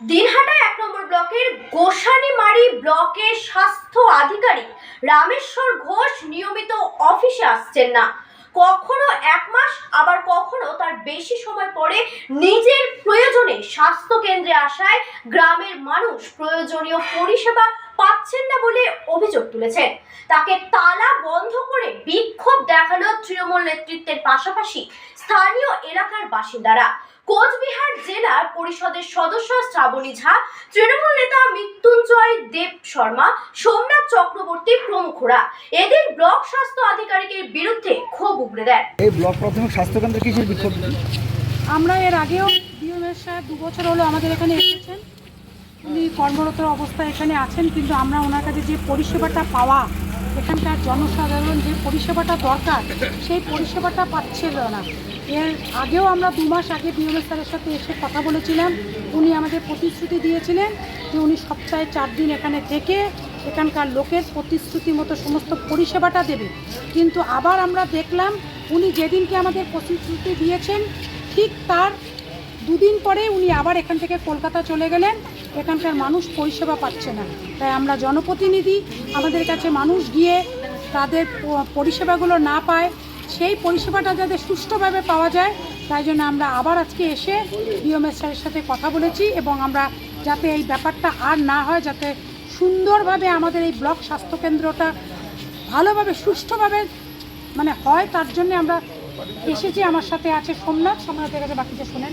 দিনহাটা এক নম্বর ব্লকের গোসানিমারি ব্লকের স্বাস্থ্য আধিকারিক রামেশ্বর ঘোষ নিয়মিত অফিসে আসছেন না। কখনো এক মাস, আবার কখনো তার বেশি সময় পরে নিজের প্রয়োজনে স্বাস্থ্য কেন্দ্রে আসায় গ্রামের মানুষ প্রয়োজনীয় পরিষেবা পাচ্ছেন না বলে অভিযোগ তুলেছেন। তাকে তালা বন্ধ করে বিক্ষোভ দেখাল তৃণমূল নেতৃত্বের পাশাপাশি স্থানীয় এলাকার বাসিন্দারা। কোচবিহার জেলার পরিষদের সদস্য শ্রাবণী ঝা তৃণমূল নেতা মৃত্যুঞ্জয় দেব শর্মা সোমনাথ চক্রবর্তী প্রমুখরা। এদের ব্লক স্বাস্থ্য আধিকারিকের বিরুদ্ধে ক্ষোভ উগড়ে দেন। এই ব্লক প্রাথমিক স্বাস্থ্যকেন্দ্রে কিসের বিক্ষোভ? আমরা এর আগেও ডিএমএস সাহেব দু বছর হলো আমাদের এখানে এসেছেন। উনি কর্মরত অবস্থায় এখানে আছেন কিন্তু আমরা ওনার কাছে যে পরিষেবাটা পাওয়া এখানকার জনসাধারণ যে পরিষেবাটা দরকার, সেই পরিষেবাটা পাচ্ছিল না। এর আগেও আমরা দু মাস আগে ডিএমএস স্যারের সাথে এসে কথা বলেছিলাম। উনি আমাদের প্রতিশ্রুতি দিয়েছিলেন যে উনি সপ্তাহে চার দিন এখানে থেকে এখানকার লোকের প্রতিশ্রুতি মতো সমস্ত পরিষেবাটা দেবে। কিন্তু আবার আমরা দেখলাম, উনি যেদিনকে আমাদের প্রতিশ্রুতি দিয়েছেন, ঠিক তার দুদিন পরে উনি আবার এখান থেকে কলকাতা চলে গেলেন। এখানকার মানুষ পরিষেবা পাচ্ছে না। তাই আমরা জনপ্রতিনিধি, আমাদের কাছে মানুষ গিয়ে তাদের পরিষেবাগুলো না পায়, সেই পরিষেবাটা যাতে সুষ্ঠুভাবে পাওয়া যায়, তাই জন্য আমরা আবার আজকে এসে ডিএমএস স্যারের সাথে কথা বলেছি এবং আমরা যাতে এই ব্যাপারটা আর না হয়, যাতে সুন্দরভাবে আমাদের এই ব্লক স্বাস্থ্যকেন্দ্রটা ভালোভাবে, সুষ্ঠুভাবে মানে হয়, তার জন্য আমরা এসেছি। আমার সাথে আছে সোমনাথ। সোমনাথের কাছে বাকিটা শোনেন।